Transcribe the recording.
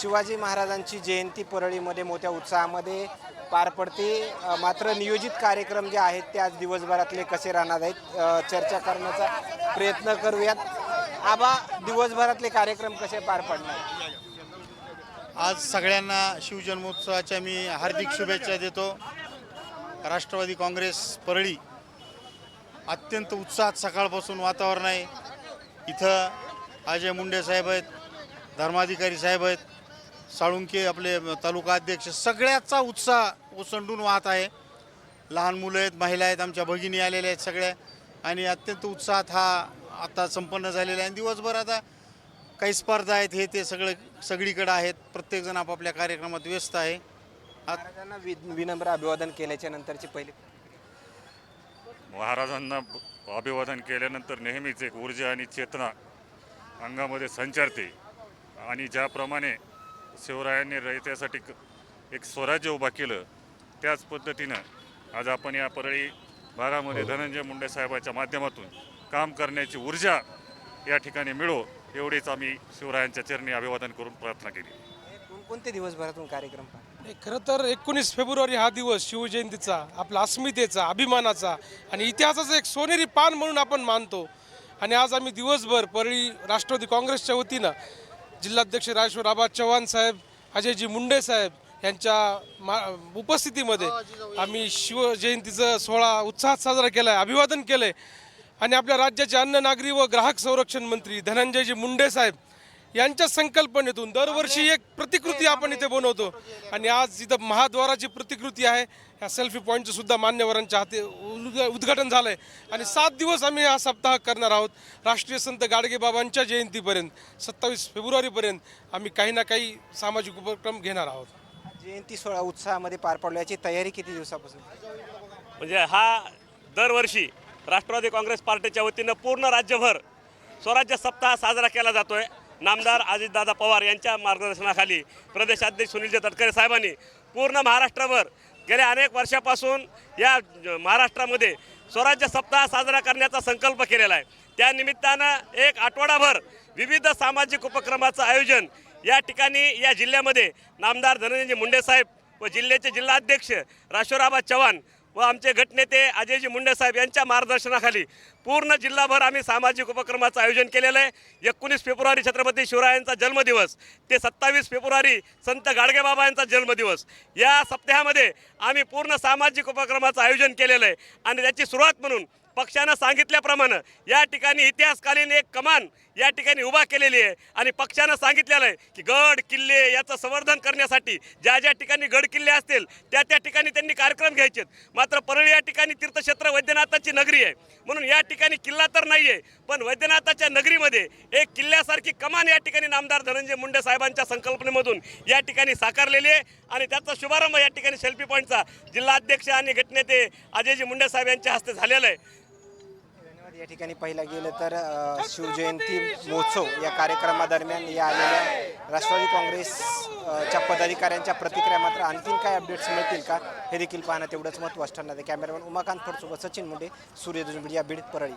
शिवाजी महाराजांची जयंती परळीमध्ये मोठ्या उत्साहामध्ये पार पडते. मात्र नियोजित कार्यक्रम जे आहेत ते आज दिवसभरातले कसे राहणार आहेत चर्चा करण्याचा प्रयत्न करूयात. आबा दिवसभरातले कार्यक्रम कसे पार पडणार? आज सगळ्यांना शिवजन्मोत्सवाच्या मी हार्दिक शुभेच्छा देतो. राष्ट्रवादी काँग्रेस परळी अत्यंत उत्साहात सकाळपासून वातावरण आहे. इथं अजय मुंडे साहेब आहेत धर्माधिकारी साहेब आहेत साळुंके आपले तालुका अध्यक्ष सगळ्याचा उत्साह ओसंडून वाहत आहे. लहान मुलं आहेत महिला आहेत आमच्या भगिनी आलेल्या आहेत सगळ्या. आणि अत्यंत उत्साहात हा आता संपन्न झालेला आहे. आणि दिवसभर आता काही स्पर्धा आहेत हे ते सगळे सगळीकडे आहेत. प्रत्येकजण आपापल्या कार्यक्रमात व्यस्त आहे. महाराजांना वि विनम्र अभिवादन केल्याच्या नंतरची पहिली महाराजांना अभिवादन केल्यानंतर नेहमीच एक ऊर्जा आणि चेतना अंगामध्ये संचारते. आणि ज्याप्रमाणे शिवरायांनी रयतेसाठी एक स्वराज्य उभा केलं त्याच पद्धतीनं आज आपण या परळी भागामध्ये धनंजय मुंडे साहेबाच्या माध्यमातून काम करण्याची ऊर्जा या ठिकाणी मिळो एवढीच आम्ही शिवरायांच्या चरणी अभिवादन करून प्रार्थना केली. हे कोणकोणते दिवसभरातून कार्यक्रम खरं तर एकोणीस फेब्रुवारी हा दिवस शिवजयंतीचा आपला अस्मितेचा अभिमानाचा आणि इतिहासाचा एक सोनेरी पान म्हणून आपण मानतो. आणि आज आम्ही दिवसभर परळी राष्ट्रवादी काँग्रेसच्या वतीनं जिल्हाध्यक्ष राजेश्वर आबा चव्हाण साहेब अजयजी मुंडे साहेब यांच्या मा उपस्थितीमध्ये आम्ही शिवजयंतीचा सोहळा उत्साहात साजरा केला आहे अभिवादन केलं आहे आणि आपल्या राज्याचे अन्न नागरी व ग्राहक संरक्षण मंत्री धनंजयजी मुंडे साहेब यांच्या संकल्पनेतून दरवर्षी एक प्रतिकृती आपण इथे बनवतो. आणि आज इथं महाद्वाराची प्रतिकृती आहे ह्या सेल्फी पॉईंटचं सुद्धा मान्यवरांच्या हाती उद्घ- उद्घाटन झालं आहे आणि सात दिवस आम्ही हा सप्ताह करणार आहोत. राष्ट्रीय संत गाडगेबाबांच्या जयंतीपर्यंत सत्तावीस फेब्रुवारीपर्यंत आम्ही काही ना काही सामाजिक उपक्रम घेणार आहोत. जयंती सोहळा उत्साहामध्ये पार पडला. याची तयारी किती दिवसापासून? म्हणजे हा दरवर्षी राष्ट्रवादी काँग्रेस पार्टीच्या वतीनं पूर्ण राज्यभर स्वराज्य सप्ताह साजरा केला जातोय. नामदार अजितदादा पवार यांच्या मार्गदर्शनाखाली प्रदेशाध्यक्ष सुनीलजी तटकरे साहेबांनी पूर्ण महाराष्ट्रभर गेल्या अनेक वर्षापासून या महाराष्ट्रामध्ये स्वराज्य सप्ताह साजरा करण्याचा संकल्प केलेला आहे. त्यानिमित्तानं एक आठवडाभर विविध सामाजिक उपक्रमाचं आयोजन या ठिकाणी या जिल्ह्यामध्ये नामदार धनंजय मुंडे साहेब व जिल्ह्याचे जिल्हाध्यक्ष राशोराबा चव्हाण व आमचे गटनेते अजयजी मुंडे साहेब यांच्या मार्गदर्शनाखाली पूर्ण जिल्हाभर आम्ही सामाजिक उपक्रमाचं आयोजन केलेलं आहे. एकोणीस फेब्रुवारी छत्रपती शिवरायांचा जन्मदिवस ते सत्तावीस फेब्रुवारी संत गाडगेबाबा यांचा जन्मदिवस. या सप्ताहामध्ये आम्ही पूर्ण सामाजिक उपक्रमाचं आयोजन केलेलं आहे. आणि त्याची सुरुवात म्हणून पक्षानं सांगितल्याप्रमाणे या ठिकाणी इतिहासकालीन एक कमान या ठिकाणी उभा केलेली आहे. आणि पक्षानं सांगितलेलं आहे की गड किल्ले याचं संवर्धन करण्यासाठी ज्या ज्या ठिकाणी गड किल्ले असतील त्या त्या ठिकाणी त्यांनी कार्यक्रम घ्यायचे मात्र परळी या ठिकाणी तीर्थक्षेत्र वैद्यनाथाची नगरी आहे. म्हणून या ठिकाणी किल्ला तर नाही आहे पण वैद्यनाथाच्या नगरीमध्ये एक किल्ल्यासारखी कमान या ठिकाणी नामदार धनंजय मुंडे साहेबांच्या संकल्पनेमधून या ठिकाणी साकारलेली आहे. आणि त्याचा शुभारंभ या ठिकाणी सेल्फी पॉईंटचा जिल्हाध्यक्ष आणि गटनेते अजयजी मुंडे साहेब यांच्या हस्ते झालेला आहे. या ठिकाणी पाहिलं गेलं तर शिवजयंती महोत्सव या कार्यक्रमादरम्यान या आलेल्या राष्ट्रवादी काँग्रेसच्या पदाधिकाऱ्यांच्या प्रतिक्रिया मात्र आणखीन काय अपडेट्स मिळतील का हे देखील पाहणं तेवढंच महत्त्वाचं ठरणार आहे. कॅमेरामॅन उमाकांत फडसोबत सचिन मुंडे सूर्यदुज मीडिया बीड परळी.